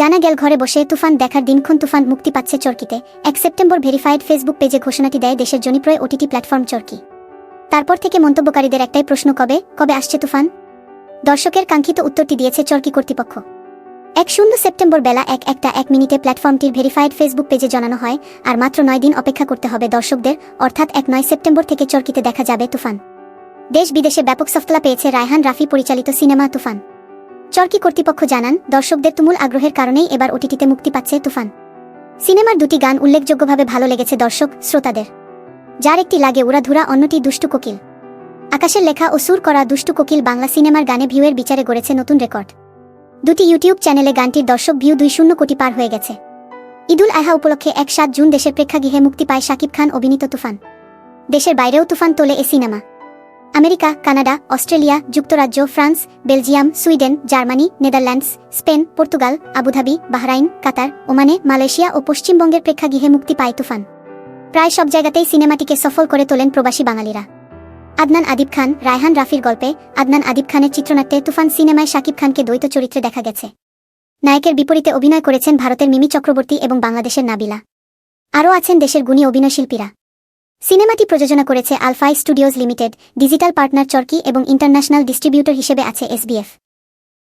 জানা গেল ঘরে বসে তুফান দেখার দিনক্ষণ তুফান মুক্তি পাচ্ছে চরকিতে। এক সেপ্টেম্বর ভেরিফাইড ফেসবুক পেজে ঘোষণাটি দেয় দেশের জনপ্রিয় ওটিটি প্ল্যাটফর্ম চরকি। তারপর থেকে মন্তব্যকারীদের একটাই প্রশ্ন, কবে? কবে আসছে তুফান? দর্শকের কাঙ্ক্ষিত উত্তরটি দিয়েছে চরকি কর্তৃপক্ষ। এক শূন্য সেপ্টেম্বর বেলা এক একটা এক মিনিটে প্ল্যাটফর্মটির ভেরিফাইড ফেসবুক পেজে জানানো হয়, আর মাত্র নয় দিন অপেক্ষা করতে হবে দর্শকদের, অর্থাৎ এক নয় সেপ্টেম্বর থেকে চরকিতে দেখা যাবে তুফান। দেশ বিদেশে ব্যাপক সফলতা পেয়েছে রায়হান রাফি পরিচালিত সিনেমা তুফান। চরকি কর্তৃপক্ষ জানান, দর্শকদের তুমুল আগ্রহের কারণেই এবার ওটিটিতে মুক্তি পাচ্ছে তুফান। সিনেমার দুটি গান উল্লেখযোগ্যভাবে ভালো লেগেছে দর্শক, শ্রোতাদের। যার একটি লাগে উড়াধুরা, অন্যটি দুষ্টু কোকিল। আকাশের লেখা ও সুর করা দুষ্টু কোকিল বাংলা সিনেমার গানে ভিউয়ের বিচারে গড়েছে নতুন রেকর্ড। দুটি ইউটিউব চ্যানেলে গানটির দর্শক ভিউ দুই শূন্য কোটি পার হয়ে গেছে। ঈদুল আহা উপলক্ষে এক সাত জুন দেশের প্রেক্ষাগৃহে মুক্তি পায় শাকিব খান অভিনীত তুফান। দেশের বাইরেও তুফান তোলে এ সিনেমা। আমেরিকা, কানাডা, অস্ট্রেলিয়া, যুক্তরাজ্য, France, Belgium, Sweden, Germany, Netherlands, Spain, Portugal, Abu Dhabi, Bahrain, Qatar, ওমানে, মালয়েশিয়া ও পশ্চিমবঙ্গের প্রেক্ষাগৃহে মুক্তি পায় তুফান। প্রায় সব জায়গাতেই সিনেমাটিকে সফল করে তোলেন প্রবাসী বাঙালিরা। আদনান আদিব খান, রায়হান রাফির গল্পে আদনান আদিব খানের চিত্রনাট্যে তুফান সিনেমায় শাকিব খানকে দ্বৈত চরিত্রে দেখা গেছে। নায়কের বিপরীতে অভিনয় করেছেন ভারতের মিমি চক্রবর্তী এবং বাংলাদেশের নাবিলা। আরও আছেন দেশের গুণী অভিনয়শিল্পীরা। সিনেমাটি প্রযোজনা করেছে Alphai studios limited, digital partner Chorki এবং ইন্টারন্যাশনাল ডিস্ট্রিবিউটর হিসেবে আছে এসবিএফ।